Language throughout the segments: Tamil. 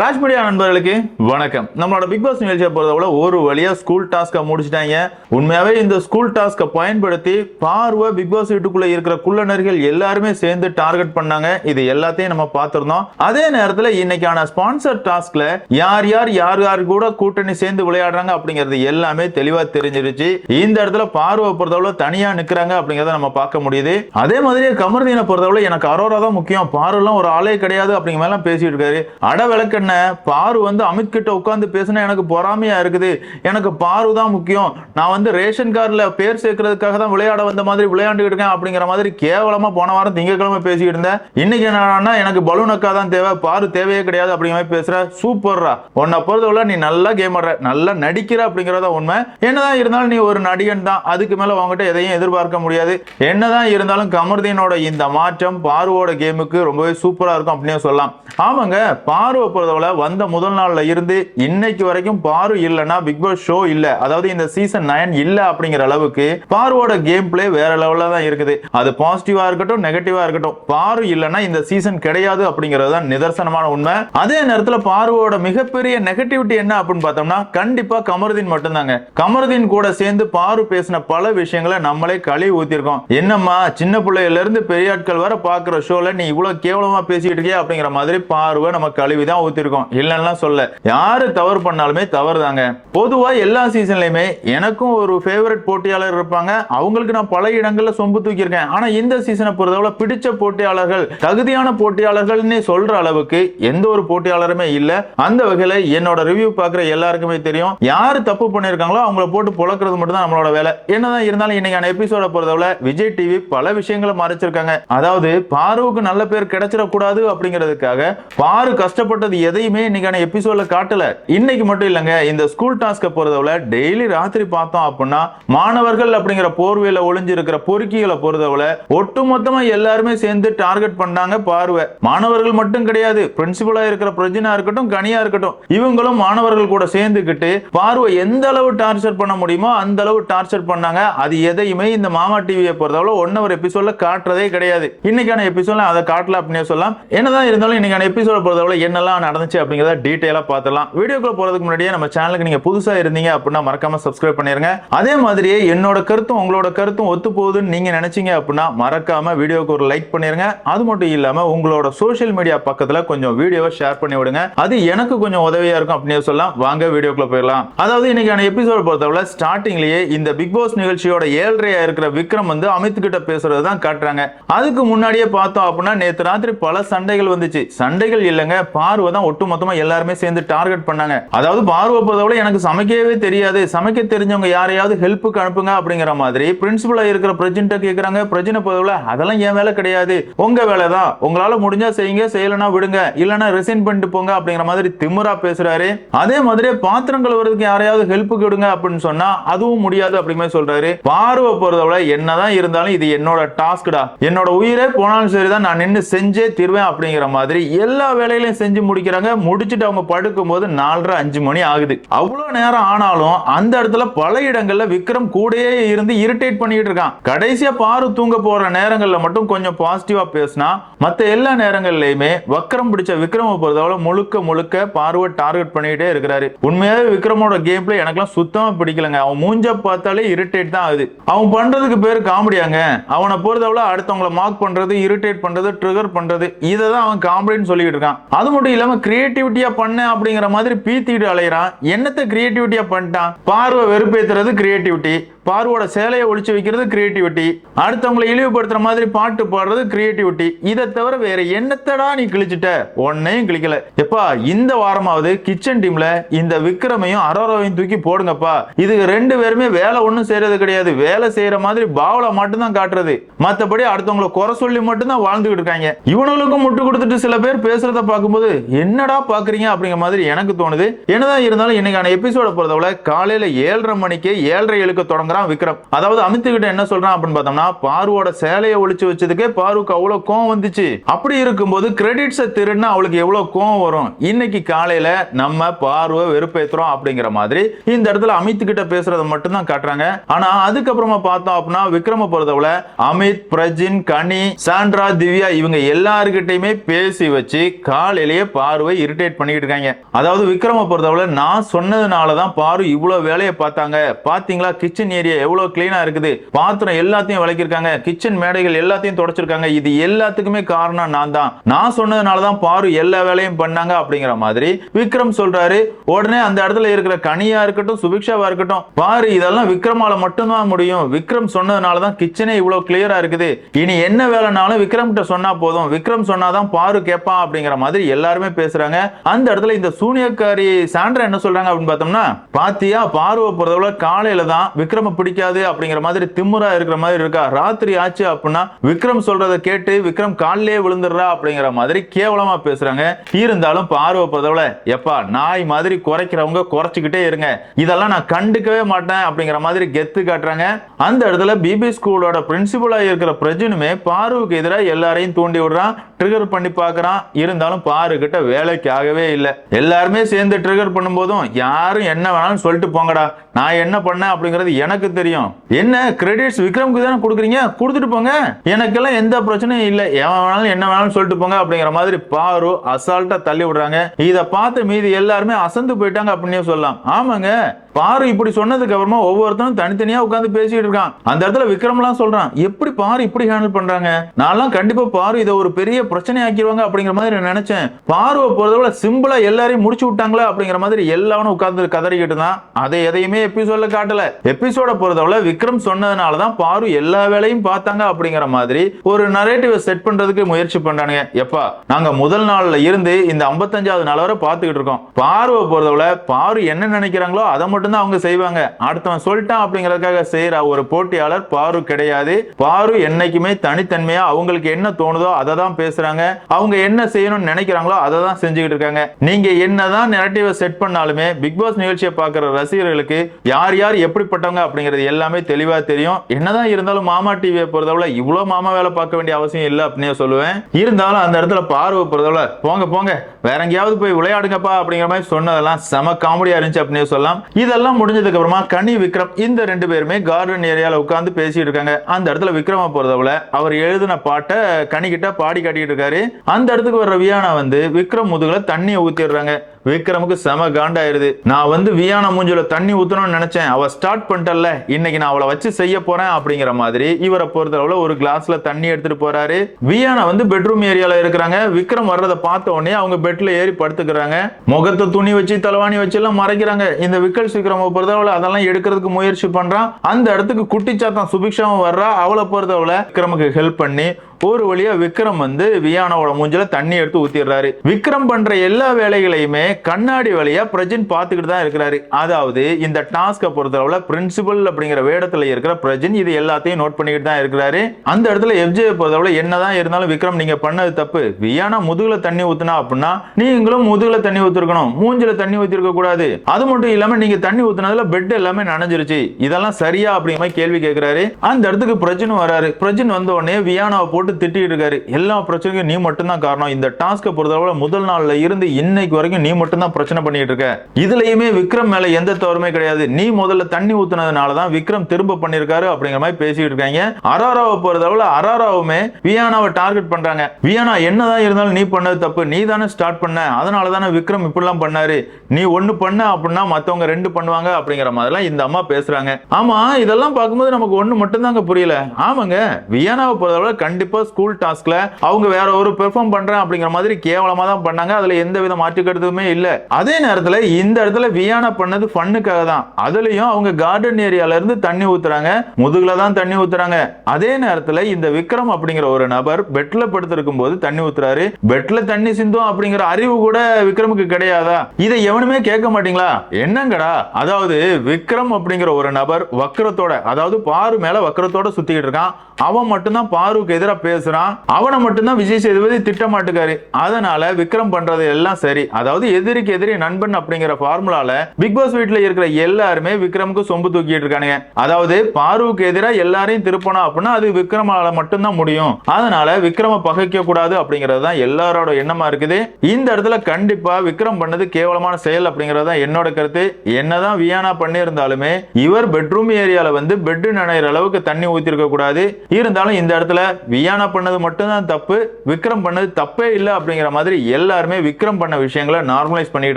ராஜ் மீடியா நண்பர்களுக்கு வணக்கம். நம்மளோட பிக் பாஸ் நிகழ்ச்சியை பொறுத்தவரை ஒரு வழியா ஸ்கூல் டாஸ்க்கை முடிச்சிட்டாங்க. உண்மையாவே இந்த ஸ்கூல் டாஸ்க்கை பயன்படுத்தி பார்வை பிக் பாஸ் வீட்டுக்குள்ள இருக்கிற குள்ளநர்கள் எல்லாருமே சேர்ந்து டார்கெட் பண்ணாங்க. இது எல்லாத்தையும் நம்ம பார்த்திருந்தோம். அதே நேரத்துல இன்னைக்கான ஸ்பான்சர் டாஸ்க்ல யார் யார் யார் யார் கூட கூட்டணி சேர்ந்து விளையாடுறாங்க அப்படிங்கிறது எல்லாமே தெளிவா தெரிஞ்சிருச்சு. இந்த இடத்துல பார்வை பொறுத்தவரை தனியா நிக்கிறாங்க அப்படிங்கறத நம்ம பார்க்க முடியுது. அதே மாதிரி கமர்தீனை பொறுத்தவரை எனக்கு அரோரா தான் முக்கியம். பார்வெல்லாம் ஒரு ஆளே கிடையாது அப்படிங்கிற மாதிரிலாம் பேசிட்டு இருக்காரு. அட விளக்க என்ன? பாரு வந்து அமித் கிட்ட உட்காந்து பேசினா எனக்கு பொறாமையா இருக்குது. எனக்கு பாரு தான் முக்கியம். நான் வந்து ரேஷன் கார்டில் பேர் சேர்க்கறதுக்காக தான் விளையாட வந்த மாதிரி விளையாண்டுட்டு இருக்கேன் அப்படிங்கிற மாதிரி கேவலமா போன வாரம் திங்கக்கிழமை பேசிக்கிட்டு இருந்தேன். இன்னைக்கு என்னன்னா எனக்கு பலூன் அக்கா தான் தேவை. பாரு தேவையே கிடையாது அப்படிங்கிற மாதிரி பேசுற. சூப்பர்ரா. உன்னை பொறுத்தவரை நீ நல்லா கேம் ஆடுற. நல்லா நடிக்கிற அப்படிங்கிறத உண்மை. என்னதான் இருந்தாலும் நீ ஒரு நடிகன் தான். அதுக்கு மேல உங்ககிட்ட எதையும் எதிர்பார்க்க முடியாது. என்னதான் இருந்தாலும் கமர்தீனோட இந்த மாற்றம் பார்வோட கேமுக்கு ரொம்பவே சூப்பரா இருக்கும் அப்படின்னு சொல்லலாம். ஆமாங்க பார்வை பொறுத்தவரை வந்த முதல் நாள்ல இருந்து இன்னைக்கு வரைக்கும் பாரு இல்லைன்னா பிக் பாஸ் ஷோ இல்ல. அதாவது இந்த சீசன் நயன் இல்ல அப்படிங்கிற அளவுக்கு பாருவோட கேம் பிளே வேற லெவல்ல தான் இருக்குது. அது பாசிட்டிவா இருக்கட்டும் நெகட்டிவா இருக்கட்டும். பாரு இல்லைன்னா இந்த சீசன் கிடையாது அப்படிங்கிறது தான் நிதர்சனமான உண்மை. அதே நேரத்துல பாருவோட மிகப்பெரிய நெகட்டிவிட்டி என்ன அப்படின்னு பார்த்தோம்னா கண்டிப்பா கமருதீன் மட்டும்தாங்க. கமருதீன் கூட சேர்ந்து பாரு பேசின பல விஷயங்களை நம்மளே கழுவி ஊத்திருக்கோம் என்னம்மா சின்ன பிள்ளையில இருந்து பெரிய ஆட்கள் வர பாக்குற ஷோல நீ இவ்வளவு கேவலமா பேசிட்டு இருக்கியா அப்படிங்கிற மாதிரி பார்வை நம்ம கழுவி தான் ஊத்திருக்கோம் இல்லைன்னா சொல்ல. யாரு தவறு பண்ணாலுமே தவறு தாங்க பொதுவா எல்லா சீசன்லயுமே எனக்கும் ஒரு ஃபேவரட் போட்டியாளர் இருப்பாங்க. அவங்களுக்கு நான் பல இடங்கள்ல சொம்பு தூக்கியிருக்கேன். ஆனா இந்த சீசனை பொறுத்தவரை பிடிச்ச போட்டியாளர்கள் தகுதியான போட்டியாளர்கள்னு சொல்ற அளவுக்கு எந்த ஒரு போட்டியாளருமே இல்ல. அந்த வகையில என்னோட ரிவ்யூ பாக்குற எல்லாருக்குமே தெரியும். யாரு தப்பு பண்ணிருக்காங்களோ அவங்கள போட்டு புழக்கிறது மட்டும் தான் நம்மளோட வேலை. என்னதான் இருந்தாலும் இன்னைக்கான எபிசோட பொறுத்தவரை விஜய் டிவி பல விஷயங்களை மறைச்சிருக்காங்க. அதாவது பாருவுக்கு நல்ல பேர் கிடைச்சிடக்கூடாது அப்படிங்கிறதுக்காக பாரு கஷ்டப்பட்டது எதையுமே இன்னைக்கான எபிசோட்ல காட்டல. இன்னைக்கு மட்டும் இல்லைங்க இந்த ஸ்கூல் டாஸ்க்கை பொறுத்தவரை டெய்லி ராத்திரி பார்த்தோம் அப்படின்னா மாணவர்கள் அப்படிங்கிற போர்வையில ஒளிஞ்சு இருக்கிற பொறுக்கிகளை பொறுத்தவரை ஒட்டுமொத்தமா எல்லாருமே சேர்ந்து டார்கெட் பண்ணாங்க பார்வை. மாணவர்கள் மட்டும் கிடையாது பிரின்சிபலா இருக்கிற பிரஜினா இருக்கட்டும் கனியா இருக்கட்டும் இவங்களும் மாணவர்கள் கூட சேர்ந்துக்கிட்டு பார்வை எந்த அளவு டார்ச்சர் பண்ண முடியுமோ அந்த அளவு டார்ச்சர் பண்ணாங்க. அது எதையுமே இந்த மாமா டிவியை பொறுத்தவரை ஒன் ஹவர் எபிசோட்ல காட்டுறதே கிடையாது. இன்னைக்கான எபிசோட்ல அதை காட்டல அப்படின்னே சொல்லலாம். என்னதான் இருந்தாலும் இன்னைக்கான எபிசோட பொறுத்தவரை என்னெல்லாம் நடந்துச்சு அப்படிங்கிறத டீட்டெயிலா பார்த்துலாம் வீடியோக்குள்ள போறதுக்கு முன்னாடியே நம்ம சேனலுக்கு நீங்கள் புதுசாக இருந்தீங்க அப்படின்னா மறக்காமல் சப்ஸ்கிரைப் பண்ணிருங்க. அதே மாதிரியே என்னோட கருத்தும் உங்களோட கருத்தும் ஒத்து போகுதுன்னு நீங்கள் நினைச்சீங்க அப்படின்னா மறக்காமல் வீடியோக்கு ஒரு லைக் பண்ணிருங்க. அது மட்டும் இல்லாமல் உங்களோட சோஷியல் மீடியா பக்கத்தில் கொஞ்சம் வீடியோவை ஷேர் பண்ணி விடுங்க. அது எனக்கு கொஞ்சம் உதவியாக இருக்கும் அப்படின்னு சொல்லலாம். வாங்க வீடியோக்குள்ள போயிடலாம். அதாவது இன்னைக்கான எபிசோட் பொறுத்தவரை ஸ்டார்டிங்லேயே இந்த பிக் பாஸ் நிகழ்ச்சியோட ஏழ்றையா இருக்கிற விக்ரம் வந்து அமித் கிட்ட பேசுறது தான் காட்டுறாங்க. அதுக்கு முன்னாடியே பார்த்தோம் அப்படின்னா நேற்று ராத்திரி பல சண்டைகள் வந்துச்சு. சண்டைகள் இல்லைங்க. பார்வை தான் ஒட்டு மொத்தமா எல்லாருமே சேர்ந்து டார்கெட் பண்ணாங்க. அதாவது பார்வை விட எனக்கு சமைக்கவே தெரியாது. சமைக்க தெரிஞ்சவங்க யாரையாவது ஹெல்ப்புக்கு அனுப்புங்க அப்படிங்கிற மாதிரி பிரின்சிபலா இருக்கிற பிரஜின்ட்ட கேக்குறாங்க. பிரஜினை பதவியில் அதெல்லாம் என் வேலை கிடையாது. உங்க வேலை தான். உங்களால முடிஞ்சா செய்யுங்க. செய்யலனா விடுங்க. இல்லைன்னா ரிசைன் பண்ணிட்டு போங்க அப்படிங்கிற மாதிரி திமுறா பேசுறாரு. அதே மாதிரி பாத்திரம் கழுவுறதுக்கு யாரையாவது ஹெல்ப் விடுங்க அப்படின்னு சொன்னா அதுவும் முடியாது அப்படிங்கிற சொல்றாரு. பார்வை விட என்னதான் இருந்தாலும் இது என்னோட டாஸ்க்டா என்னோட உயிரே போனாலும் சரிதான். நான் நின்று செஞ்சே தீர்வேன் அப்படிங்கிற மாதிரி எல்லா வேலைகளையும் செஞ்சு முடிக்கிறாங்க. முடிச்சுட்டு அவங்க படுக்கும் போது நாலரை அஞ்சு மணி ஆகுது. அவ்வளவு நேரம் ஆனாலும் அந்த இடத்துல பல இடங்கள்ல விக்ரம் கூடயே இருந்து இரிட்டேட் பண்ணிட்டு இருக்கான். கடைசியா பாரு தூங்க போற நேரங்கள்ல மட்டும் கொஞ்சம் பாசிட்டிவா பேசினா மத்த எல்லா நேரங்கள்லயுமே வக்கரம் பிடிச்ச விக்ரம பொறுத்தவரை முழுக்க முழுக்க பார்வை டார்கெட் பண்ணிட்டே இருக்கிறாரு. உண்மையாவே விக்ரமோட கேம் பிளே எனக்குலாம் சுத்தமா பிடிக்கலங்க. அவன் மூஞ்ச பார்த்தாலே இரிட்டேட் தான் ஆகுது. அவன் பண்றதுக்கு பேர் காமெடியாங்க அவனை பொறுத்தவரை அடுத்தவங்கள மார்க் பண்றது இரிட்டேட் பண்றது ட்ரிகர் பண்றது இதை தான் அவன் காமெடின்னு சொல்லிட்டு இருக்கான். அது மட்டும் இல்லாம கிரியேட்டிவிட்டியா பண்ண அப்படிங்கிற மாதிரி பீத்திட்டு அலையிறான். என்னத்தை கிரியேட்டிவிட்டியா பண்ணிட்டான்? பார்வை வெறுப்பேத்துறது கிரியேட்டிவிட்டி பார்வோட சேலையை ஒழிச்சு வைக்கிறது கிரியேட்டிவிட்டி அடுத்தவங்களை இழிவுபடுத்துற மாதிரி பாட்டு பாடுறது கிரியேட்டிவிட்டி இதை தவிர வேற என்னத்தடா நீ கிழிச்சிட்ட? ஒன்னையும் கிழிக்கல. எப்பா இந்த வாரமாவது கிச்சன் டீம்ல இந்த விக்ரமையும் அரோரவையும் தூக்கி போடுங்கப்பா. இதுக்கு ரெண்டு பேருமே வேலை ஒண்ணும் செய்யறது கிடையாது. வேலை செய்யற மாதிரி பாவல மட்டும்தான் காட்டுறது. மத்தபடி அடுத்தவங்களை குறை சொல்லி மட்டும்தான் வாழ்ந்துகிட்டு இருக்காங்க. இவனுங்களுக்கும் முட்டு கொடுத்துட்டு சில பேர் பேசுறத பார்க்கும்போது என்னடா பாக்குறீங்க? அப்படிங்கிற மாதிரி எனக்கு தோணுது. என்னதான் இருந்தாலும் இன்னைக்கான எபிசோட பொறுத்தவரை காலையில ஏழரை மணிக்கு ஏழரை எழுக்க தொடங்க வாங்குறான் விக்ரம். அதாவது அமித் கிட்ட என்ன சொல்றான் அப்படின்னு பார்த்தோம்னா பாருவோட சேலையை ஒழிச்சு வச்சதுக்கே பார்வுக்கு அவ்வளவு கோவம் வந்துச்சு. அப்படி இருக்கும்போது கிரெடிட்ஸை திருடினா அவளுக்கு எவ்வளவு கோவம் வரும்? இன்னைக்கு காலையில நம்ம பார்வை வெறுப்பேத்துறோம் அப்படிங்கிற மாதிரி இந்த இடத்துல அமித் கிட்ட பேசுறத மட்டும் தான் காட்டுறாங்க. ஆனா அதுக்கப்புறமா பார்த்தோம் அப்படின்னா விக்ரம பொறுத்தவள அமித் பிரஜின் கனி சாண்ட்ரா திவ்யா இவங்க எல்லாருக்கிட்டையுமே பேசி வச்சு காலையிலேயே பார்வை இரிட்டேட் பண்ணிக்கிட்டு இருக்காங்க. அதாவது விக்ரம பொறுத்தவரை நான் சொன்னதுனால தான் பாரு இவ்வளவு வேலையை பார்த்தாங்க. பாத்தீங்களா கிச்சன் ஏரியா எவ்வளோ கிளீனா இருக்குது? பாத்திரம் எல்லாத்தையும் விளக்கிருக்காங்க கிச்சன் மேடைகள் எல்லாத்தையும் தொடச்சிருக்காங்க. இது எல்லாத்துக்குமே காரணம் நான் தான். நான் சொன்னதுனால தான் பாரு எல்லா வேலையும் பண்ணாங்க அப்படிங்கிற மாதிரி விக்ரம் சொல்றாரு. உடனே அந்த இடத்துல இருக்கிற கனியா இருக்கட்டும் சுபிக்ஷாவா இருக்கட்டும் பாரு இதெல்லாம் விக்ரமால மட்டும்தான் முடியும். விக்ரம் சொன்னதுனால தான் கிச்சனே இவ்வளோ கிளியரா இருக்குது. இனி என்ன வேலைனாலும் விக்ரம் கிட்ட சொன்னா போதும். விக்ரம் சொன்னாதான் பாரு கேட்பான் அப்படிங்கிற மாதிரி எல்லாருமே பேசுறாங்க. அந்த இடத்துல இந்த சூனியக்காரி சாண்ட்ரா என்ன சொல்றாங்க அப்படின்னு பார்த்தோம்னா பாத்தியா பார்வை போறதோட காலையில தான் விக்ரம பிடிக்காது அப்படிங்கிற மாதிரி திமுறா இருக்கிற மாதிரி இருக்கா? ராத்திரி ஆச்சு அப்படின்னா விக்ரம் சொல்றத கேட்டு விக்ரம் காலிலே விழுந்துடுறா அப்படிங்கிற மாதிரி கேவலமா பேசுறாங்க. இருந்தாலும் பார்வை பொறுத்தவரை எப்பா நாய் மாதிரி குறைக்கிறவங்க குறைச்சிக்கிட்டே இருங்க. இதெல்லாம் நான் கண்டுக்கவே மாட்டேன் அப்படிங்கிற மாதிரி கெத்து காட்டுறாங்க. அந்த இடத்துல பிபி ஸ்கூலோட பிரின்சிபலா இருக்கிற பிரஜனுமே பார்வுக்கு எதிராக எல்லாரையும் தூண்டி விடுறான். ட்ரிகர் பண்ணி பார்க்கறான். இருந்தாலும் பாரு கிட்ட வேலைக்கு ஆகவே இல்லை. எல்லாருமே சேர்ந்து ட்ரிகர் பண்ணும்போதும் யாரும் என்ன வேணாலும் சொல்லிட்டு போங்கடா. நான் என்ன பண்ணேன் அப்படிங்கிறது எனக்கு தெரியும். என்ன கிரெடிட்ஸ் விக்ரம்க்கு தானே கொடுக்குறீங்க? கொடுத்துட்டு போங்க. எனக்கெல்லாம் எந்த பிரச்சனையும் இல்லை. எவன் வேணாலும் என்ன வேணாலும் சொல்லிட்டு போங்க அப்படிங்கிற மாதிரி பாரு அசால்ட்டா தள்ளி விடுறாங்க. இதை பார்த்து மீதி எல்லாருமே அசந்து போயிட்டாங்க அப்படின்னே சொல்லலாம். ஆமாங்க. பாரு இப்படி சொன்னதுக்கு அப்புறமா ஒவ்வொருத்தரும் தனித்தனியா உட்காந்து பேசிட்டு இருக்கான். அந்த இடத்துல விக்ரம்லாம் சொல்றான் எப்படி பாரு இப்படி ஹேண்டில் பண்றாங்க? நான்லாம் கண்டிப்பா பாரு இதை ஒரு பெரிய பிரச்சனை ஆக்கிடுவாங்க அப்படிங்கிற மாதிரி நான் நினைச்சேன். பார்வை பொறுத்தவரை சிம்பிளா எல்லாரையும் முடிச்சு விட்டாங்களா அப்படிங்கிற மாதிரி எல்லாரும் உட்கார்ந்து கதறிக்கிட்டு தான் அதை எதையுமே எபிசோட்ல காட்டல. எபிசோட பொறுத்தவரை விக்ரம் சொன்னதுனால தான் பாரு எல்லா வேலையும் பார்த்தாங்க அப்படிங்கிற மாதிரி ஒரு நரேட்டிவ் செட் பண்றதுக்கு முயற்சி பண்றானுங்க. எப்பா நாங்க முதல் நாள்ல இருந்து இந்த 55வது நாள் வரை பார்த்துக்கிட்டு இருக்கோம். பார்வை பொறுத்தவரை பாரு என்ன நினைக்கிறாங்களோ அதை மட்டும் தான் அவங்க செய்வாங்க. அடுத்தவன் சொல்லிட்டான் அப்படிங்கிறதுக்காக செய்யற ஒரு போட்டியாளர் பாரு கிடையாது. பாரு என்னைக்குமே தனித்தன்மையா அவங்களுக்கு என்ன தோணுதோ அதை தான் பேசுறாங்க. அவங்க என்ன செய்யணும்னு நினைக்கிறாங்களோ அதை தான் செஞ்சுக்கிட்டு இருக்காங்க. நீங்க என்னதான் நெரட்டிவை செட் பண்ணாலுமே பிக் பாஸ் நிகழ்ச்சியை பார்க்குற ரசிகர்களுக்கு யார் யார் எப்படிப்பட்டவங்க அப்படிங்கிறது எல்லாமே தெளிவா தெரியும். என்னதான் இருந்தாலும் மாமா டிவியை பொறுத்தவரை இவ்வளவு மாமா வேலை பார்க்க வேண்டிய அவசியம் இல்லை அப்படின்னு சொல்லுவேன். இருந்தாலும் அந்த இடத்துல பார்வை பொறுத்தவரை போங்க போங்க. வேற எங்கேயாவது போய் விளையாடுங்கப்பா அப்படிங்கிற மாதிரி சொன்னதெல்லாம் செம காமெடியா இருந்துச்சு அப்படின்னு சொல்லலாம். இது இதெல்லாம் முடிஞ்சதுக்கு அப்புறமா கனி விக்ரம் இந்த ரெண்டு பேருமே கார்டன் ஏரியாவில் உட்காந்து பேசிட்டு இருக்காங்க. அந்த இடத்துல விக்ரம பொறுத்தவரை அவர் எழுதின பாட்டை கனி கிட்ட பாடி காட்டிட்டு இருக்காரு. அந்த இடத்துக்கு வர்ற வியானா வந்து விக்ரம் முதுகுல தண்ணியை ஊத்திடுறாங்க. விக்ரமுக்கு செம காண்டாயிருது. நான் வந்து வியான மூஞ்சில தண்ணி ஊத்தணும்னு நினைச்சேன். அவ ஸ்டார்ட் பண்ணிட்டல்ல. இன்னைக்கு நான் அவளை வச்சு செய்ய போறேன் அப்படிங்கிற மாதிரி இவரை பொறுத்தளவுல ஒரு கிளாஸ்ல தண்ணி எடுத்துட்டு போறாரு. வியானா வந்து பெட்ரூம் ஏரியால இருக்கிறாங்க. விக்ரம் வர்றதை பார்த்த உடனே அவங்க பெட்ல ஏறி படுத்துக்கிறாங்க. முகத்தை துணி வச்சு தலவாணி வச்சு எல்லாம் மறைக்கிறாங்க. இந்த விக்கல் சீக்கிரம் பொறுத்தளவுல அதெல்லாம் எடுக்கிறதுக்கு முயற்சி பண்றான். அந்த இடத்துக்கு குட்டிச்சாத்தான் சுபிக்ஷாவும் வர்றா. அவளை பொறுத்தளவுல விக்ரமுக்கு ஹெல்ப் பண்ணி ஒரு வழியா விக்ரம் வந்து வியானாவோட மூஞ்சில தண்ணி எடுத்து ஊத்திடுறாரு. விக்ரம் பண்ற எல்லா வேலைகளையுமே கண்ணாடி வழியா பிரஜின் பார்த்துக்கிட்டு தான் இருக்கிறாரு. அதாவது இந்த டாஸ்கை பொறுத்தளவுல பிரின்சிபல் அப்படிங்கிற வேடத்துல இருக்கிற பிரஜின் இது எல்லாத்தையும் நோட் பண்ணிக்கிட்டு தான் இருக்கிறாரு. அந்த இடத்துல எஃப்ஜே பொறுத்தளவுல என்னதான் இருந்தாலும் விக்ரம் நீங்க பண்ணது தப்பு. வியானா முதுகுல தண்ணி ஊத்துனா அப்படின்னா நீங்களும் முதுகுல தண்ணி ஊத்திருக்கணும். மூஞ்சில தண்ணி ஊத்திருக்க கூடாது. அது மட்டும் இல்லாம நீங்க தண்ணி ஊத்துனதுல பெட் எல்லாமே நனைஞ்சிருச்சு. இதெல்லாம் சரியா அப்படிங்கிற மாதிரி கேள்வி கேட்கிறாரு அந்த இடத்துக்கு பிரஜின் வராரு. பிரஜின் வந்த உடனே வியானாவை போட்டு திட்டிட்டு இருக்காரு. எல்லா பிரச்சனைக்கும் நீ மட்டும்தான் காரணம். இந்த டாஸ்கை பொறுத்தளவுல முதல் நாள்ல இருந்து இன்னைக்கு வரைக்கும் நீ மட்டும்தான் பிரச்சனை பண்ணிட்டு இருக்க. இதுலயுமே விக்ரம் மேல எந்த தவறுமே கிடையாது. நீ முதல்ல தண்ணி ஊத்துனதுனால தான் விக்ரம் திரும்ப பண்ணிருக்காரு அப்படிங்கிற மாதிரி பேசிட்டு இருக்காங்க. அராராவை பொறுத்தளவுல அராராவுமே வியானாவை டார்கெட் பண்றாங்க. வியானா என்னதான் இருந்தாலும் நீ பண்ணது தப்பு. நீ தானே ஸ்டார்ட் பண்ண. அதனால தானே விக்ரம் இப்படிலாம் பண்ணாரு. நீ ஒன்னு பண்ண அப்படின்னா மத்தவங்க ரெண்டு பண்ணுவாங்க அப்படிங்கிற மாதிரிலாம் இந்த அம்மா பேசுறாங்க. ஆமா இதெல்லாம் பார்க்கும்போது நமக்கு ஒண்ணு மட்டும்தாங்க புரியல. ஆமாங்க வியானாவை பொறுத்தளவுல கண்டிப்பா ஸ்கூல் டாஸ்க்ல அவங்க வேற ஒரு பெர்ஃபார்ம் பண்றேன் அப்படிங்கிற மாதிரி கேவலமா தான் பண்ணாங்க. அதுல எந்த வித மாற்று கருத்துமே இல்ல. அதே நேரத்துல இந்த இடத்துல வியானா பண்ணது ஃபன்னுக்காக தான். அதுலயும் அவங்க கார்டன் ஏரியால இருந்து தண்ணி ஊத்துறாங்க. முதுகுல தான் தண்ணி ஊத்துறாங்க. அதே நேரத்துல இந்த விக்ரம் அப்படிங்கிற ஒரு நபர் பெட்ல படுத்திருக்கும் போது தண்ணி ஊத்துறாரு. பெட்ல தண்ணி சிந்தும் அப்படிங்கிற அறிவு கூட விக்ரமுக்கு கிடையாதா? இதை எவனுமே கேட்க மாட்டீங்களா? என்னங்கடா? அதாவது விக்ரம் அப்படிங்கிற ஒரு நபர் வக்கரத்தோட அதாவது பாரு மேல வக்கரத்தோட சுத்திக்கிட்டு இருக்கான். அவன் மட்டும்தான் பாருக்கு எதிராக பேசுறான். அவனை மட்டும்தான் விஜய் சேதுபதி திட்டமாட்டுக்காரு. அதனால விக்ரம் பண்றது எல்லாம் சரி. அதாவது எதிரிக்கு எதிரி நண்பன் அப்படிங்கிற ஃபார்முலால பிக் பாஸ் வீட்டுல இருக்கிற எல்லாருமே விக்ரமுக்கு சொம்பு தூக்கிட்டு இருக்கானுங்க. அதாவது பார்வுக்கு எதிராக எல்லாரையும் திருப்பணும் அப்படின்னா அது விக்ரமால மட்டும்தான் முடியும். அதனால விக்ரம பகைக்க கூடாது அப்படிங்கிறது தான் எல்லாரோட எண்ணமா இருக்குது. இந்த இடத்துல கண்டிப்பா விக்ரம் பண்ணது கேவலமான செயல் அப்படிங்கிறது தான் என்னோட கருத்து. என்னதான் வியானா பண்ணியிருந்தாலுமே இவர் பெட்ரூம் ஏரியால வந்து பெட் நனைகிற அளவுக்கு தண்ணி ஊத்திருக்க கூடாது. இருந்தாலும் இந்த இடத்துல வியா வியானா பண்ணது மட்டும்தான் தப்பு விக்ரம் பண்ணது தப்பே இல்லை அப்படிங்கிற மாதிரி எல்லாருமே விக்ரம் பண்ண விஷயங்களை நார்மலைஸ் பண்ணிட்டு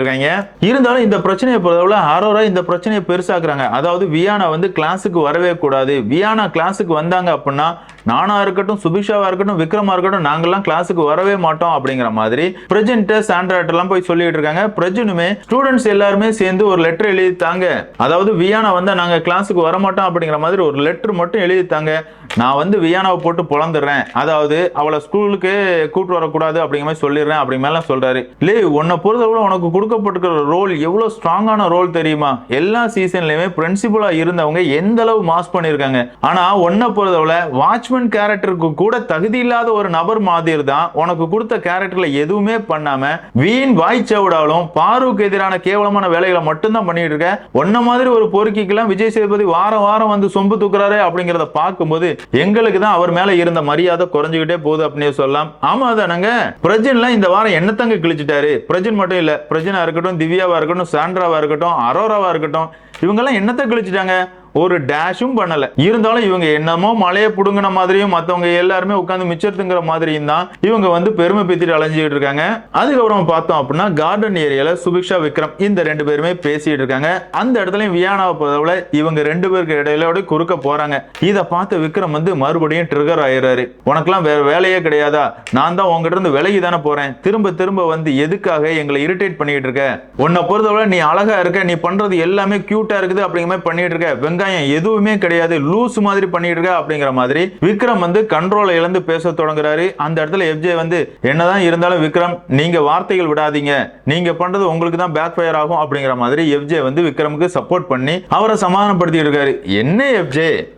இருக்காங்க. இருந்தாலும் இந்த பிரச்சனையை பொறுத்தவரை அரோரா இந்த பிரச்சனையை பெருசாக்குறாங்க. அதாவது வியானா வந்து கிளாஸுக்கு வரவே கூடாது. வியானா கிளாஸுக்கு வந்தாங்க அப்படின்னா நானா இருக்கட்டும் சுபிஷாவா இருக்கட்டும் விக்ரமா இருக்கட்டும் நாங்கெல்லாம் கிளாஸுக்கு வரவே மாட்டோம் அப்படிங்கிற மாதிரி பிரஜென்ட் சாண்ட்ராட் எல்லாம் போய் சொல்லிட்டு இருக்காங்க. பிரஜனுமே ஸ்டூடெண்ட்ஸ் எல்லாருமே சேர்ந்து ஒரு லெட்டர் எழுதித்தாங்க. அதாவது வியானா வந்து நாங்க கிளாஸுக்கு வர மாட்டோம் அப்படிங்கிற மாதிரி ஒரு லெட்டர் மட்டும் எழுதித்தாங்க. நான் வந்து வியானாவை போட்டு பொழந்துடுறேன் அதாவது அவளை ஸ்கூலுக்கு கூட்டு வரக்கூடாது அப்படிங்கிற மாதிரி சொல்லிடுறேன் அப்படி மேல சொல்றாரு. லே உன்னை பொறுத்தவரை உனக்கு கொடுக்கப்பட்டிருக்கிற ரோல் எவ்வளோ ஸ்ட்ராங்கான ரோல் தெரியுமா? எல்லா சீசன்லயுமே பிரின்சிபலா இருந்தவங்க எந்த அளவு மாஸ் பண்ணியிருக்காங்க. ஆனா உன்னை பொறுத்தவரை வாட்ச்மேன் கேரக்டருக்கு கூட தகுதி இல்லாத ஒரு நபர் மாதிரி தான் உனக்கு கொடுத்த கேரக்டர்ல எதுவுமே பண்ணாம வீண் வாய்ச்சவிடாலும் பாருக்கு எதிரான கேவலமான வேலைகளை மட்டும்தான் பண்ணிட்டு இருக்க. ஒன்ன மாதிரி ஒரு பொறுக்கிக்கெல்லாம் விஜய் சேதுபதி வாரம் வாரம் வந்து சொம்பு தூக்குறாரு அப்படிங்கிறத பார்க்கும்போது எங்களுக்கு தான் அவர் மேல இருந்த மரியாதை குறைஞ்சுக்கிட்டே போகுது அப்படின்னு சொல்லலாம். ஆமா தானங்க பிரஜன்லாம் இந்த வாரம் என்னத்தங்க கிழிச்சிட்டாரு? பிரஜன் மட்டும் இல்ல பிரஜனா இருக்கட்டும் திவ்யாவா இருக்கட்டும் சாண்ட்ராவா இருக்கட்டும் அரோராவா இருக்கட்டும் இவங்கெல்லாம் என்னத்தை கிழிச்சிட்டாங்க? ஒரு டேஷும் பண்ணல. இருந்தாலும் இவங்க என்னமோ மலையை புடுங்கின மாதிரியும் மத்தவங்க எல்லாருமே உட்காந்து மிச்சத்துங்கிற மாதிரியும் தான் இவங்க வந்து பெருமை பேத்திட்டு அலைஞ்சிட்டு இருக்காங்க. அதுக்கப்புறம் பார்த்தோம் அப்படின்னா கார்டன் ஏரியால சுபிக்ஷா விக்ரம் இந்த ரெண்டு பேருமே பேசிட்டு இருக்காங்க. அந்த இடத்துலயும் வியானாவை பொறுத்தவரை இவங்க ரெண்டு பேருக்கு இடையில குறுக்க போறாங்க. இதை பார்த்த விக்ரம் வந்து மறுபடியும் ட்ரிகர் ஆயிடுறாரு. உனக்கெல்லாம் வேற வேலையே கிடையாதா? நான் தான் உங்ககிட்ட இருந்து விலகி தானே போறேன். திரும்ப திரும்ப வந்து எதுக்காக எங்களை இரிட்டேட் பண்ணிட்டு இருக்க? உன்னை பொறுத்தவரை நீ அழகா இருக்க நீ பண்றது எல்லாமே கியூட்டா இருக்குது அப்படிங்கிற மாதிரி பண்ணிட்டு இருக்க. வெங்காயம் எதுவுமே கிடையாது. லூஸ் மாதிரி பண்ணிட்டு இருக்க அப்படிங்கிற மாதிரி விக்ரம் வந்து கண்ட்ரோலை இழந்து பேச தொடங்குறாரு. அந்த இடத்துல எஃப்ஜே வந்து என்னதான் இருந்தாலும் விக்ரம் நீங்க வார்த்தைகள் விடாதீங்க. நீங்க பண்றது உங்களுக்கு தான் பேக் ஃபயர் ஆகும். அப்படிங்கிற மாதிரி எஃப்ஜே வந்து விக்ரமுக்கு சப்போர்ட் பண்ணி அவரை சமாதானப்படுத்திட்டு இருக்காரு. என்ன எஃப்ஜே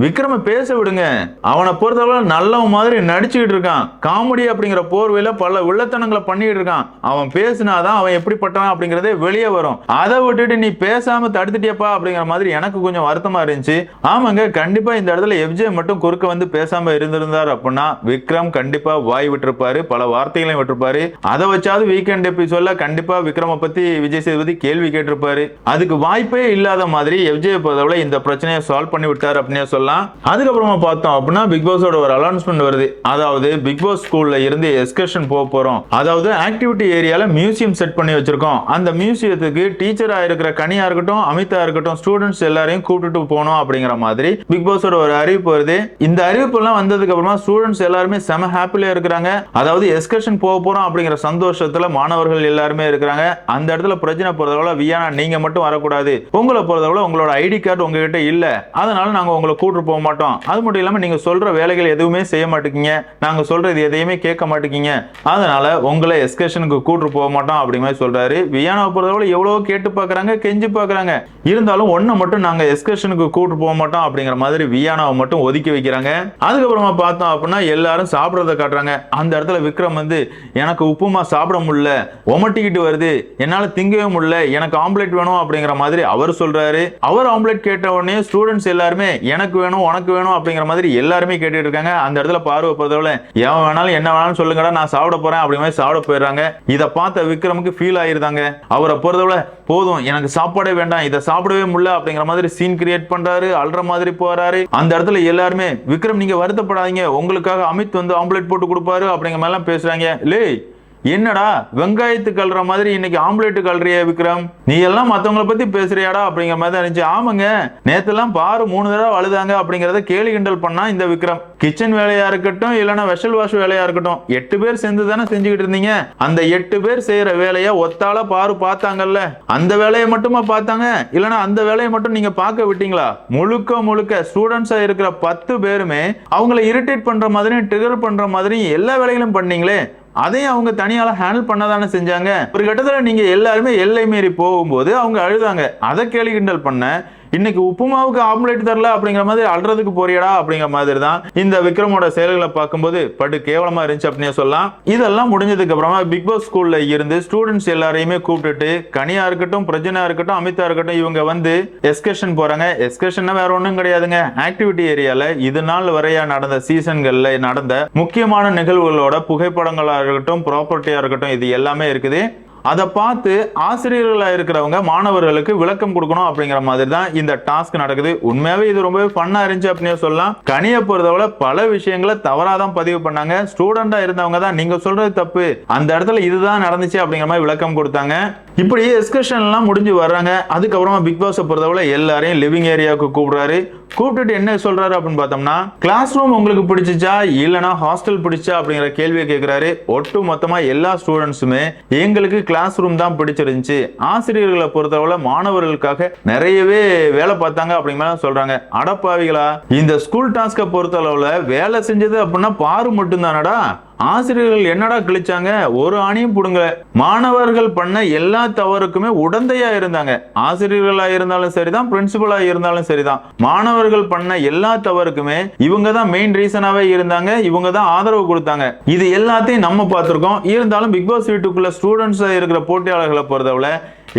விக்ரம பேச விடுங்க. அவனை பொறுத்தவரை நல்லவன் மாதிரி நடிச்சுக்கிட்டு இருக்கான். காமெடி அப்படிங்கிற போர்வையில பல வில்லத்தனங்களை பண்ணிட்டு இருக்கான். அவன் பேசினாதான் அவன் எப்படிப்பட்டவன் அப்படிங்கறதே வெளியே வரும். அதை விட்டுட்டு நீ பேசாம தடுத்துட்டியப்பா அப்படிங்கிற மாதிரி எனக்கு கொஞ்சம் வருத்தமா இருந்துச்சு. ஆமாங்க கண்டிப்பா இந்த இடத்துல எஃப்ஜே மட்டும் குறுக்க வந்து பேசாம இருந்திருந்தார் அப்படின்னா விக்ரம் கண்டிப்பா வாய் விட்டுருப்பாரு பல வார்த்தைகளையும் விட்டுருப்பாரு. அதை வச்சாவது வீக்கெண்ட் எபிசோட்ல கண்டிப்பா விக்ரம பத்தி விஜய் சேதுபதி கேள்வி கேட்டிருப்பாரு. அதுக்கு வாய்ப்பே இல்லாத மாதிரி எஃப்ஜே பொறுத்தவரை இந்த பிரச்சனையை சால்வ் பண்ணி விட்டார் அப்படின்னு சொல்லலாம். அதுக்கப்புறமா பார்த்தோம் அப்படின்னா பிக் பாஸோட ஒரு அனௌன்ஸ்மெண்ட் வருது. அதாவது பிக் பாஸ் ஸ்கூல்ல இருந்து எஸ்கர்ஷன் போக போறோம். அதாவது ஆக்டிவிட்டி ஏரியால மியூசியம் செட் பண்ணி வச்சிருக்கோம். அந்த மியூசியத்துக்கு டீச்சரா இருக்கிற கனியா இருக்கட்டும் அமிதா இருக்கட்டும் ஸ்டூடெண்ட்ஸ் எல்லாரையும் கூப்பிட்டு போனோம் அப்படிங்கிற மாதிரி பிக் பாஸோட ஒரு அறிவிப்பு வருது. இந்த அறிவிப்பு எல்லாம் வந்ததுக்கு அப்புறமா ஸ்டூடெண்ட்ஸ் எல்லாருமே செம ஹாப்பில இருக்கிறாங்க. அதாவது எஸ்கர்ஷன் போக போறோம் அப்படிங்கிற சந்தோஷத்துல மாணவர்கள் எல்லாருமே இருக்கிறாங்க. அந்த இடத்துல பிரச்சனை போறதால வியானா நீங்க மட்டும் வரக்கூடாது. உங்களை பொறுத்தவரை உங்களோட ஐடி கார்டு உங்ககிட்ட இல்ல. அதனால நாங்க உங்களை கூட்டு போக மாட்டோம். அது மட்டும் இல்லாமல் நீங்க சொல்ற வேலைகள் எதுவுமே செய்ய மாட்டேங்க நாங்கள் சொல்றது எதையுமே கேட்க மாட்டேங்க அதனால உங்களை எஸ்கர்ஷனுக்கு கூட்டு போக மாட்டோம் அப்படிங்கிற மாதிரி சொல்கிறாரு வியானாவை பொறுத்தவரை எவ்வளோ கேட்டு பார்க்குறாங்க கெஞ்சி பார்க்குறாங்க இருந்தாலும் ஒன்றை மட்டும் நாங்கள் எஸ்கர்ஷனுக்கு கூட்டு போக மாட்டோம் அப்படிங்கிற மாதிரி வியானாவை மட்டும் ஒதுக்கி வைக்கிறாங்க. அதுக்கப்புறமா பார்த்தோம் அப்படின்னா எல்லாரும் சாப்பிட்றத காட்டுறாங்க. அந்த இடத்துல விக்ரம் வந்து எனக்கு உப்புமா சாப்பிட முடியல. ஒமட்டிக்கிட்டு வருது. என்னால் திங்கவே முடியல. எனக்கு ஆம்லெட் வேணும் அப்படிங்கிற மாதிரி அவர் சொல்றாரு. அவர் ஆம்லெட் கேட்ட உடனே ஸ்டூடெண்ட்ஸ் எல்லாருமே எனக்கு வேணும் உனக்கு வேணும் அப்படிங்கிற மாதிரி எல்லாருமே கேட்டுட்டு இருக்காங்க. அந்த இடத்துல பார்வை பொறுத்தவரை எவன் வேணாலும் என்ன வேணாலும் சொல்லுங்கடா நான் சாப்பிட போறேன் அப்படி மாதிரி சாப்பிட போயிடுறாங்க. இதை பார்த்த விக்ரமுக்கு ஃபீல் ஆயிருந்தாங்க அவரை பொறுத்தவரை போதும் எனக்கு சாப்பாடே வேண்டாம் இதை சாப்பிடவே முடியல அப்படிங்கிற மாதிரி சீன் கிரியேட் பண்றாரு அல்ற மாதிரி போறாரு. அந்த இடத்துல எல்லாருமே விக்ரம் நீங்க வருத்தப்படாதீங்க உங்களுக்காக அமித் வந்து ஆம்லெட் போட்டு கொடுப்பாரு அப்படிங்கிற மாதிரிலாம் பேசுறாங்க. லே என்னடா வெங்காயத்து கல்ற மாதிரி இன்னைக்கு ஆம்லேட்டு கல்றிய விக்ரம்? நீ எல்லாம் மத்தவங்கள பத்தி பேசுறியாடா அப்படிங்கிற மாதிரி தான் இருந்துச்சு. ஆமாங்க நேத்தெல்லாம் பாரு மூணு தடவை அழுதாங்க அப்படிங்கறத கேலி கிண்டல் பண்ணா இந்த விக்ரம். கிச்சன் வேலையா இருக்கட்டும் இல்லைன்னா வெஷல் வாஷ் வேலையா இருக்கட்டும் எட்டு பேர் சேர்ந்து தானே செஞ்சுக்கிட்டு இருந்தீங்க? அந்த எட்டு பேர் செய்யற வேலையை ஒத்தால பாரு பார்த்தாங்கல்ல. அந்த வேலையை மட்டுமா பார்த்தாங்க? இல்லைன்னா அந்த வேலையை மட்டும் நீங்க பார்க்க விட்டீங்களா? முழுக்க முழுக்க ஸ்டூடெண்ட்ஸா இருக்கிற பத்து பேருமே அவங்கள இரிட்டேட் பண்ற மாதிரி ட்ரிகர் பண்ற மாதிரி எல்லா வேலைகளும் பண்ணீங்களே. அதையும் அவங்க தனியால ஹேண்டில் பண்ணதானே செஞ்சாங்க? ஒரு கட்டத்தில் நீங்க எல்லாருமே எல்லை மீறி போகும்போது அவங்க அழுதாங்க. அதை கேலி கிண்டல் பண்ண இன்னைக்கு உப்புமாவுக்கு ஆம்லேட் தரல அப்படிங்கிற மாதிரி அல்றதுக்கு போறியடா அப்படிங்கிற மாதிரி தான் இந்த விக்ரமோட செயல்களை பார்க்கும்போது படு கேவலமா இருந்துச்சு அப்படின்னு சொல்லலாம். இதெல்லாம் முடிஞ்சதுக்கு அப்புறமா பிக் பாஸ் ஸ்கூல்ல இருந்து ஸ்டூடெண்ட்ஸ் எல்லாரையுமே கூப்பிட்டுட்டு கனியா இருக்கட்டும் பிரஜனா இருக்கட்டும் அமிதா இருக்கட்டும் இவங்க வந்து எஸ்கர்ஷன் போறாங்க. எஸ்கர்ஷன் வேற ஒன்றும் கிடையாதுங்க. ஆக்டிவிட்டி ஏரியால இது நாள் வரையா நடந்த சீசன்கள்ல நடந்த முக்கியமான நிகழ்வுகளோட புகைப்படங்களா இருக்கட்டும் ப்ராப்பர்ட்டியா இருக்கட்டும் இது எல்லாமே இருக்குது. அதை பார்த்து ஆசிரியர்களாக இருக்கிறவங்க மாணவர்களுக்கு விளக்கம் கொடுக்கணும் அப்படிங்கிற மாதிரி தான் இந்த டாஸ்க் நடக்குது. உண்மையாகவே இது ரொம்பவே ஃபன்னாக இருந்துச்சு அப்படின்னு சொல்லலாம். கனியை பொறுத்தவரை பல விஷயங்களை தவறாக தான் பதிவு பண்ணாங்க. ஸ்டூடெண்டாக இருந்தவங்க தான் நீங்கள் சொல்கிறது தப்பு. அந்த இடத்துல இதுதான் நடந்துச்சு அப்படிங்கிற மாதிரி விளக்கம் கொடுத்தாங்க. இப்படி எஸ்கர்ஷன்லாம் முடிஞ்சு வர்றாங்க. அதுக்கப்புறமா பிக் பாஸை பொறுத்தவரை எல்லாரையும் லிவிங் ஏரியாவுக்கு கூப்பிடுறாரு. கூப்பிட்டுட்டு என்ன சொல்றாரு அப்படின்னு பார்த்தோம்னா கிளாஸ் ரூம் உங்களுக்கு பிடிச்சிச்சா இல்லைனா ஹாஸ்டல் பிடிச்சா அப்படிங்கிற கேள்வியை கேட்கிறாரு ஒட்டு மொத்தமா எல்லா ஸ்டூடெண்ட்ஸுமே எங்களுக்கு கிளாஸ் ரூம் தான் பிடிச்சிருந்துச்சு. ஆசிரியர்களை பொறுத்தளவுல மாணவர்களுக்காக நிறையவே வேலை பார்த்தாங்க அப்படிங்கிற சொல்றாங்க. அடப்பாவிகளா இந்த ஸ்கூல் டாஸ்கை பொறுத்தளவுல வேலை செஞ்சது அப்படின்னா பாரு மட்டும்தானடா. ஆசிரியர்கள் என்னடா கிழிச்சாங்க? ஒரு ஆணியும் பிடுங்க மாணவர்கள் பண்ண எல்லா தவறுக்குமே உடந்தையா இருந்தாங்க. ஆசிரியர்களா இருந்தாலும் சரிதான் பிரின்சிபலா இருந்தாலும் சரிதான். மாணவர்கள் பண்ண எல்லா தவறுக்குமே இவங்க தான் மெயின் ரீசனாவே இருந்தாங்க இவங்க தான் ஆதரவு கொடுத்தாங்க. இது எல்லாத்தையும் நம்ம பார்த்திருக்கோம். இருந்தாலும் பிக் பாஸ் வீட்டுக்குள்ள ஸ்டூடெண்ட்ஸ் இருக்கிற போட்டியாளர்களை பொறுத்தவரை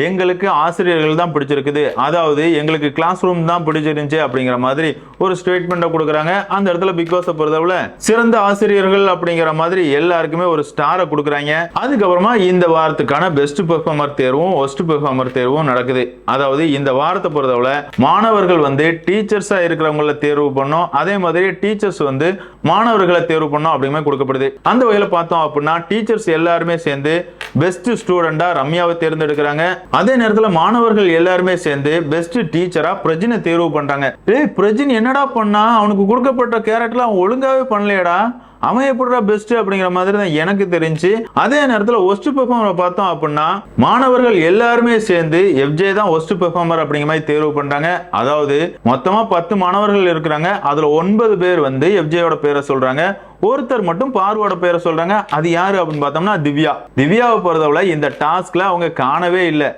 எங்களுக்கு ஆசிரியர்கள் தான் பிடிச்சிருக்குது. அதாவது எங்களுக்கு கிளாஸ் ரூம் தான் பிடிச்சிருந்துச்சு அப்படிங்கிற மாதிரி ஒரு ஸ்டேட்மெண்ட்டை கொடுக்குறாங்க. அந்த இடத்துல பிக் பாஸை பொறுத்தவரை சிறந்த ஆசிரியர்கள் அப்படிங்கிற மாதிரி எல்லாருக்குமே ஒரு ஸ்டாரை கொடுக்குறாங்க. அதுக்கப்புறமா இந்த வாரத்துக்கான பெஸ்ட் பெர்ஃபார்மர் தேர்வும் ஒஸ்ட் பெர்ஃபார்மர் தேர்வும் நடக்குது. அதாவது இந்த வாரத்தை பொறுத்தவரை மாணவர்கள் வந்து டீச்சர்ஸா இருக்கிறவங்கள தேர்வு பண்ணோம். அதே மாதிரி டீச்சர்ஸ் வந்து மாணவர்களை தேர்வு பண்ணோம் அப்படிங்கிற கொடுக்கப்படுது. அந்த வகையில் பார்த்தோம் அப்படின்னா டீச்சர்ஸ் எல்லாருமே சேர்ந்து பெஸ்ட் ஸ்டூடெண்டா ரம்யாவை தேர்ந்தெடுக்கிறாங்க. அதே நேரத்துல மாணவர்கள் எல்லாருமே சேர்ந்து பெஸ்ட் டீச்சரா பிரஜினை தேர்வு பண்றாங்க ஏய் பிரஜின் என்னடா பண்ணா? அவனுக்கு கொடுக்கப்பட்ட கேரக்டர்ல அவன் ஒழுங்காவே பண்ணலையடா. அவன் எப்படிடா பெஸ்ட் அப்படிங்கிற மாதிரி தான் எனக்கு தெரிஞ்சு அதே நேரத்தில் ஒஸ்ட் பெர்ஃபார்மரை பார்த்தோம் அப்படின்னா மாணவர்கள் எல்லாருமே சேர்ந்து எஃப்ஜே தான் ஒஸ்ட் பெர்ஃபார்மர் அப்படிங்கிற மாதிரி தேர்வு பண்றாங்க. அதாவது மொத்தமா பத்து மாணவர்கள் இருக்கிறாங்க. அதுல ஒன்பது பேர் வந்து எஃப்ஜேயோட பேரை சொல்றாங்க. ஒருத்தர் மட்டும் பார்வோட பேரை சொல்றாங்க. அது யாரு அப்படின்னு பார்த்தோம்னா திவ்யா. திவ்யாவை பொறுத்தவரை இந்த டாஸ்க்ல அவங்க காணவே இல்லை.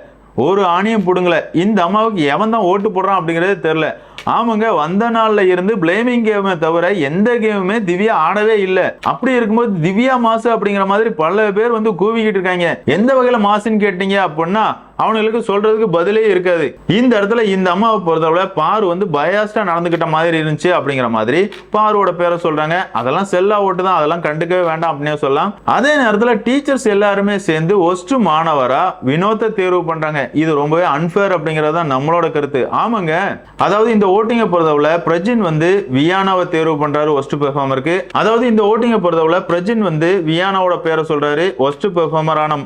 ஒரு ஆணியம் பிடுங்கல. இந்த அம்மாவுக்கு எவன் தான் ஓட்டு போடுறான் அப்படிங்கிறதே தெரில ஆமாங்க வந்த நாள்ல இருந்து பிளேமிங் கேமை தவிர எந்த கேமுமே திவ்யா ஆடவே இல்லை. அப்படி இருக்கும்போது திவ்யா மாசு அப்படிங்கிற மாதிரி பல பேர் வந்து கூவிக்கிட்டு இருக்காங்க. எந்த வகையில மாசுன்னு கேட்டீங்க அப்படின்னா அவனுங்களுக்கு சொல்றதுக்கு பதிலே இருக்காது. இந்த இடத்துல இந்த அம்மாவை பொறுத்தவரை பாரு வந்து பயாஸ்டா நடந்துகிட்ட மாதிரி இருந்துச்சு அப்படிங்கிற மாதிரி பாருவோட பேரை சொல்றாங்க. அதெல்லாம் செல்லா ஓட்டு தான் அதெல்லாம் கண்டுக்கவே வேண்டாம் அப்படின்னே சொல்லலாம். அதே நேரத்துல டீச்சர்ஸ் எல்லாருமே சேர்ந்து ஒஸ்ட் மாணவரா வினோத்தை தேர்வு பண்றாங்க. இது ரொம்பவே அன்பேர் அப்படிங்கறத தான் நம்மளோட கருத்து. ஆமாங்க. அதாவது இந்த ஓட்டிங்கை பொறுத்தவரை பிரஜின் வந்து வியானாவை தேர்வு பண்றாரு ஒஸ்ட் பெர்ஃபார்மருக்கு அதாவது இந்த ஓட்டிங்கை பொறுத்தவரை பிரஜின் வந்து வியானாவோட பேரை சொல்றாரு ஒஸ்ட் பெர்ஃபார்மரான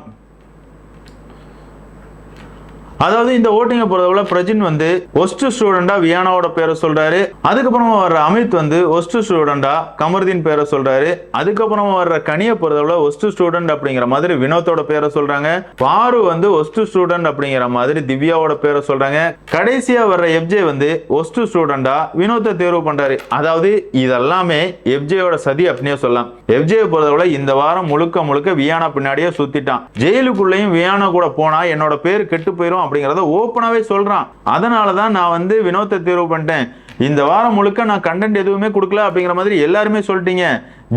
அதாவது இந்த ஓட்டிங்கை பொறுத்தவரை பிரஜின் வந்து ஒஸ்ட் ஸ்டூடெண்டா வியானாவோட பேரை சொல்றாரு. அதுக்கப்புறமா வர்ற அமித் வந்து ஒஸ்ட் ஸ்டூடெண்டா கமர்தீன் பேரை சொல்றாரு. அதுக்கப்புறமா வர்ற கனியை பொறுத்தவரை ஒஸ்ட் ஸ்டூடெண்ட் அப்படிங்கிற மாதிரி வினோத்தோட பேரை சொல்றாங்க. பாரு வந்து ஒஸ்ட் ஸ்டூடெண்ட் அப்படிங்கிற மாதிரி திவ்யாவோட பேரை சொல்றாங்க. கடைசியா வர்ற எஃப்ஜே வந்து ஒஸ்ட் ஸ்டூடெண்டா வினோத்தை தேர்வு பண்றாரு. அதாவது இதெல்லாமே எஃப்ஜேயோட சதி அப்படின்னே சொல்லலாம். எஃப்ஜே பொறுத்தவரை இந்த வாரம் முழுக்க முழுக்க வியானா பின்னாடியே சுத்திட்டான். ஜெயிலுக்குள்ளேயும் வியானா கூட போனா என்னோட பேர் கெட்டு போயிடும் அப்படிங்கிறத ஓப்பனாகவே சொல்கிறான் அதனால தான் நான் வந்து வினோத்தை தேர்வு பண்ணிட்டேன். இந்த வாரம் முழுக்க நான் கண்டென்ட் எதுவுமே கொடுக்கல அப்படிங்கிற மாதிரி எல்லாருமே சொல்லிட்டீங்க.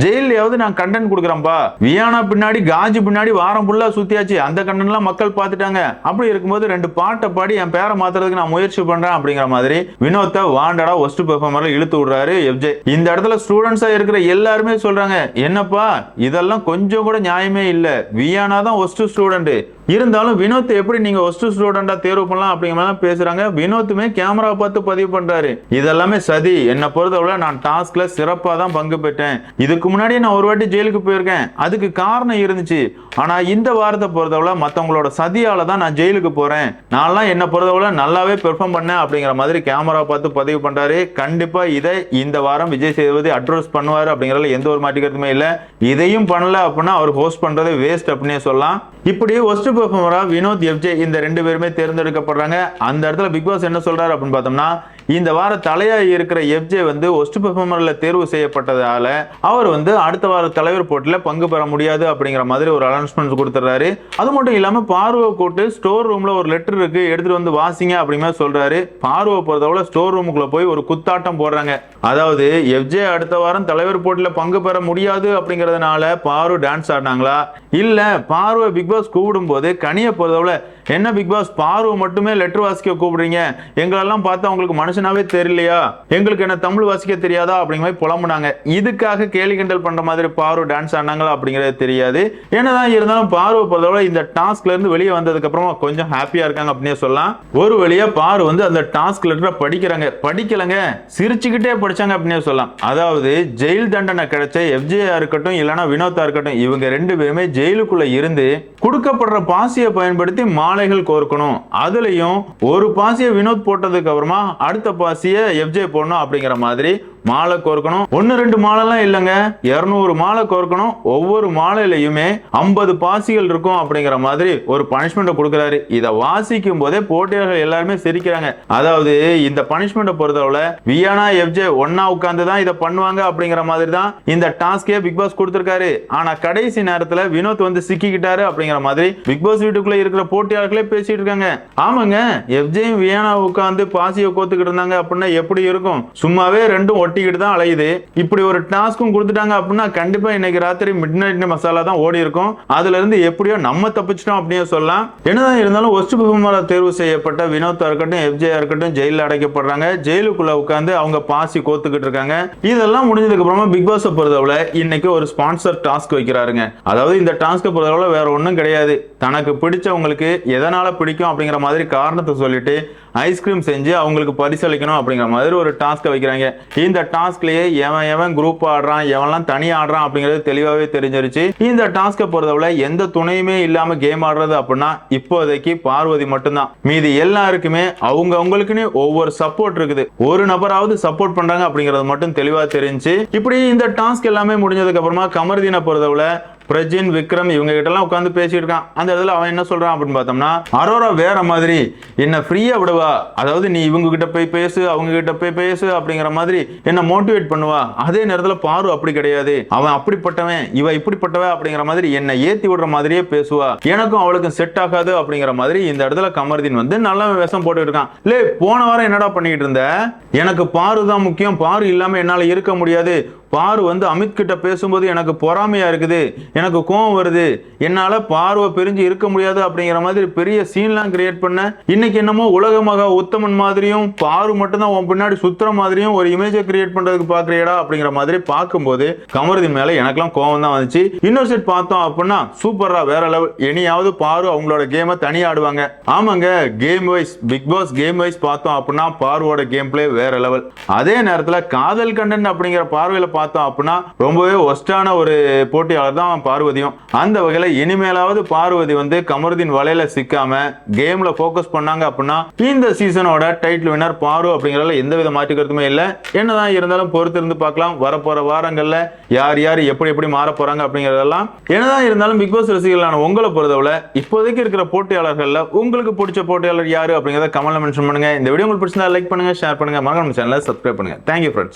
ஜெயிலையாவது நான் கண்டென்ட் கொடுக்குறேன்ப்பா வியானா பின்னாடி காஜி பின்னாடி வாரம் ஃபுல்லா சுத்தியாச்சு. அந்த கண்டன்லாம் மக்கள் பார்த்துட்டாங்க. அப்படி இருக்கும்போது ரெண்டு பாட்டை பாடி என் பேரை மாத்துறதுக்கு நான் முயற்சி பண்றேன் அப்படிங்கிற மாதிரி வினோத்தை வாண்டடா ஒஸ்ட் பெர்ஃபார்மர்ல இழுத்து விடுறாரு எஃப்ஜே. இந்த இடத்துல ஸ்டூடெண்ட்ஸா இருக்கிற எல்லாருமே சொல்றாங்க என்னப்பா இதெல்லாம் கொஞ்சம் கூட நியாயமே இல்லை. வியானா தான் ஒஸ்ட் ஸ்டூடெண்ட் இருந்தாலும் வினோத் எப்படி நீங்க ஒஸ்ட் ஸ்டூடெண்டா தேர்வு பண்ணலாம்? அப்படிங்கிற மாதிரி பேசுறாங்க. வினோத்துமே கேமரா பார்த்து பதிவு பண்றாரு. இதெல்லாமே சதி. என்னை பொறுத்தவரை நான் டாஸ்க்ல சிறப்பா தான் பங்கு பெற்றேன். இதுக்கு முன்னாடி நான் ஒரு வாட்டி ஜெயிலுக்கு போயிருக்கேன். அதுக்கு காரணம் இருந்துச்சு. ஆனா இந்த வாரத்தை பொறுத்தவரை மத்தவங்களோட சதியால தான் நான் ஜெயிலுக்கு போறேன். நான்லாம் என்ன பொறுத்தவரை நல்லாவே பெர்ஃபார்ம் பண்ணேன் அப்படிங்கிற மாதிரி கேமரா பார்த்து பதிவு பண்றாரு. கண்டிப்பா இதை இந்த வாரம் விஜய் சேதுபதி அட்ரஸ் பண்ணுவாரு அப்படிங்கறதுல எந்த ஒரு மாட்டிக்கிறதுமே இல்ல. இதையும் பண்ணல அப்படின்னா அவர் ஹோஸ்ட் பண்றது வேஸ்ட் அப்படின்னே சொல்லலாம். இப்படி ஒஸ்ட் பெர்ஃபார்மரா வினோத் எஃப்ஜே இந்த ரெண்டு பேருமே தேர்ந்தெடுக்கப்படுறாங்க. அந்த இடத்துல பிக் பாஸ் என்ன சொல்றாரு அப்படின்னு பார்த்தோம்னா இந்த வார தலையா இருக்கிற எஃப்ஜே வந்து ஒஸ்ட் பெர்ஃபார்மர்ல தேர்வு செய்யப்பட்டதால அவர் வந்து அடுத்த வார தலைவர் போட்டியில் பங்கு பெற முடியாது அப்படிங்கிற மாதிரி ஒரு அனௌன்ஸ்மெண்ட் கொடுத்துறாரு அது மட்டும் இல்லாமல் பார்வை கூட்டு ஸ்டோர் ரூமில் ஒரு லெட்டர் இருக்கு எடுத்துட்டு வந்து வாசிங்க அப்படிங்கிற சொல்கிறாரு சொல்றாரு. பார்வை பொறுத்தவரை ஸ்டோர் ரூமுக்குள்ளே போய் ஒரு குத்தாட்டம் போடுறாங்க. அதாவது எஃப்ஜே அடுத்த வாரம் தலைவர் போட்டியில் பங்கு பெற முடியாது அப்படிங்கிறதுனால பார்வை டான்ஸ் ஆடினாங்களா? இல்லை பார்வை பிக் பாஸ் கூப்பிடும் போது கனியை பொறுத்தவரை என்ன பிக் பாஸ் பார்வை மட்டுமே லெட்டர் வாசிக்க கூப்பிடுறீங்க? எங்களெல்லாம் பார்த்தா உங்களுக்கு மனுஷனாவே தெரியலையா? எங்களுக்கு என்ன தமிழ் வாசிக்க தெரியாதா? அப்படிங்கிற மாதிரி புலம்புனாங்க. இதுக்காக கேலி கிண்டல் பண்ற மாதிரி பார்வை டான்ஸ் ஆடினாங்களா? அப்படிங்கிறது தெரியாது. என்னதான் இருந்தாலும் பார்வை பொறுத்தவரை இந்த டாஸ்க்ல இருந்து வெளியே வந்ததுக்கு அப்புறமா கொஞ்சம் ஹாப்பியா இருக்காங்க அப்படின்னே சொல்லலாம். ஒரு வழியா பார் வந்து அந்த டாஸ்க் லெட்டரை படிக்கிறாங்க. படிக்கலங்க. சிரிச்சுக்கிட்டே படிச்சாங்க அப்படின்னே சொல்லலாம். அதாவது ஜெயில் தண்டனை கிடைச்ச எஃப்ஜேஆ இருக்கட்டும் இல்லைன்னா வினோத்தா இருக்கட்டும் இவங்க ரெண்டு பேருமே ஜெயிலுக்குள்ள இருந்து கொடுக்கப்படுற பாசியை பயன்படுத்தி மா மாலைகள் கோர்க்கணும். அதுலேயும் ஒரு பாசியை வினோத் போட்டதுக்கு அப்புறமா அடுத்த பாசியை எஃப்ஜே போடணும் அப்படிங்கிற மாதிரி மாலை கோர்க்கணும். ஒன்னு ரெண்டு மாலைலாம் இல்லைங்க. இருநூறு மாலை கோர்க்கணும். ஒவ்வொரு மாலையிலையுமே ஐம்பது பாசிகள் இருக்கும் அப்படிங்கிற மாதிரி ஒரு பனிஷ்மெண்ட் கொடுக்குறாரு. இதை வாசிக்கும் போதே போட்டியாளர்கள் எல்லாருமே சிரிக்கிறாங்க. அதாவது இந்த பனிஷ்மெண்ட்டை பொறுத்தவரை வியானா எஃப்ஜே ஒன்னா உட்கார்ந்து தான் இதை பண்ணுவாங்க அப்படிங்கிற மாதிரி தான் இந்த டாஸ்கே பிக் பாஸ் கொடுத்திருக்காரு. ஆனா கடைசி நேரத்துல வினோத் வந்து சிக்கிக்கிட்டாரு அப்படிங்கிற மாதிரி பிக் பாஸ் வீட்டுக்குள்ள இருக்கிற போட்டியாளர்களே பேசிட்டு இருக்காங்க. ஆமாங்க எஃப்ஜேயும் வியானா உட்கார்ந்து பாசியை கோத்துக்கிட்டு இருந்தாங்க அப்படின்னா எப்படி இருக்கும்? சும்மாவே ரெண்டும் ஒட்டிக்கிட்டு தான் அலையுது. இப்படி ஒரு டாஸ்க்கும் கொடுத்துட்டாங்க அப்படின்னா கண்டிப்பா இன்னைக்கு ராத்திரி மிட் நைட் மசாலா தான் ஓடி இருக்கும். அதுல இருந்து எப்படியோ நம்ம தப்பிச்சிட்டோம் அப்படியே சொல்லலாம். என்னதான் இருந்தாலும் ஒஸ்ட் பெர்ஃபார்மரா தேர்வு செய்யப்பட்ட வினோத்தா இருக்கட்டும் எஃப்ஜேயா இருக்கட்டும் ஜெயிலில் அடைக்கப்படுறாங்க. ஜெயிலுக்குள்ள உட்காந்து அவங்க பாசி கோத்துக்கிட்டு இருக்காங்க. இதெல்லாம் முடிஞ்சதுக்கு அப்புறமா பிக் பாஸ் பொறுத்தவரை இன்னைக்கு ஒரு ஸ்பான்சர் டாஸ்க் வைக்கிறாருங்க. அதாவது இந்த டாஸ்க்கை பொறுத்தவரை வேற ஒன்றும் கிடையாது. தனக்கு பிடிச்சவங்களுக்கு எதனால பிடிக்கும் அப்படிங்கிற மாதிரி காரணத்தை சொல்லிட்டு ஐஸ்கிரீம் செஞ்சு அவங்களுக்கு பரிசளிக்கணும் அப்படிங்கிற மாதிரி ஒரு டாஸ்க்கை வைக்கிறாங்க. இந்த டாஸ்க்லயே எவன் எவன் குரூப் ஆடுறான் எவன்லாம் தனி ஆடுறான் அப்படிங்கிறது தெளிவாகவே தெரிஞ்சிருச்சு. இந்த டாஸ்க்கை பொறுத்தவரை எந்த துணையுமே இல்லாம கேம் ஆடுறது அப்படின்னா இப்போதைக்கு பார்வதி மட்டும்தான். மீதி எல்லாருக்குமே அவங்க அவங்களுக்குன்னு ஒவ்வொரு சப்போர்ட் இருக்குது. ஒரு நபராவது சப்போர்ட் பண்றாங்க அப்படிங்கிறது மட்டும் தெளிவா தெரிஞ்சு இப்படி இந்த டாஸ்க் எல்லாமே முடிஞ்சதுக்கு அப்புறமா கமர்தீனை பொறுத்தவரை பிரஜின் விக்ரம் இவங்க கிட்ட எல்லாம் உட்காந்து பேசிட்டு இருக்கான் அந்த இடத்துல அவன் என்ன சொல்றான் அப்படின்னு பார்த்தோம்னா அரோரா வேற மாதிரி என்ன ஃப்ரீயா விடுவா? அதாவது நீ இவங்க கிட்ட போய் பேசு அவங்க கிட்ட போய் பேசு அப்படிங்கிற மாதிரி என்ன மோட்டிவேட் பண்ணுவா? அதே நேரத்துல பாரு அப்படி கிடையாது. அவன் அப்படிப்பட்டவன் இவ இப்படிப்பட்டவ அப்படிங்கிற மாதிரி என்னை ஏத்தி விடுற மாதிரியே பேசுவா. எனக்கும் அவளுக்கும் செட் ஆகாது அப்படிங்கிற மாதிரி இந்த இடத்துல கமர்தீன் வந்து நல்ல விஷம் போட்டு இருக்கான். லே போன வாரம் என்னடா பண்ணிட்டு இருந்த? எனக்கு பாரு தான் முக்கியம் பாரு இல்லாம என்னால இருக்க முடியாது. பாரு வந்து அமித் கிட்ட பேசும்போது எனக்கு பொறாமையா இருக்குது எனக்கு கோவம் வருது. என்னால பார்வை பிரிஞ்சு இருக்க முடியாது அப்படிங்கிற மாதிரி பெரிய சீன்லாம் கிரியேட் பண்ண இன்னைக்கு என்னமோ உலக மகா உத்தமன் மாதிரியும் பாரு மட்டும்தான் உன் பின்னாடி சுத்துற மாதிரியும் ஒரு இமேஜை கிரியேட் பண்றதுக்கு பாக்குறியடா அப்படிங்கிற மாதிரி பார்க்கும்போது கமருதி மேல எனக்கெல்லாம் கோவம் தான் வந்துச்சு. இன்னொரு செட் பார்த்தோம் அப்படின்னா சூப்பரா வேற லெவல் இனியாவது பாரு அவங்களோட கேமை தனியா ஆடுவாங்க. ஆமாங்க game wise Bigg Boss game wise பார்த்தோம் அப்படின்னா பார்வோட கேம் பிளே வேற லெவல் அதே நேரத்தில் காதல் கண்டன் அப்படிங்கிற பார்வையில பார்த்தோம் அப்படின்னா ரொம்பவே ஒஸ்டான ஒரு போட்டியாளர் தான் பார்வதியும். அந்த வகையில் இனிமேலாவது பார்வதி வந்து கமருதீன் வலையில சிக்காம கேம்ல ஃபோக்கஸ் பண்ணாங்க அப்படின்னா இந்த சீசனோட டைட்டில் வினர் பாரு அப்படிங்கிறதுல எந்த வித மாற்றிக்கிறதுமே இல்லை. என்னதான் இருந்தாலும் பொறுத்து இருந்து பார்க்கலாம். வரப்போற வாரங்கள்ல யார் யார் எப்படி எப்படி மாற போறாங்க அப்படிங்கிறதெல்லாம் என்னதான் இருந்தாலும் பிக் பாஸ் ரசிகர்களான உங்களை பொறுத்தவரை இப்போதைக்கு இருக்கிற போட்டியாளர்கள்ல உங்களுக்கு பிடிச்ச போட்டியாளர் யாரு அப்படிங்கிறத கமெண்ட்ல மென்ஷன் பண்ணுங்க. இந்த வீடியோ உங்களுக்கு பிடிச்சிருந்தா லைக் பண்ணுங்க ஷேர் பண்ணுங்க. மறக்காம சேனலை சப்ஸ்கிரைப் பண்ணுங்க. Thank you friends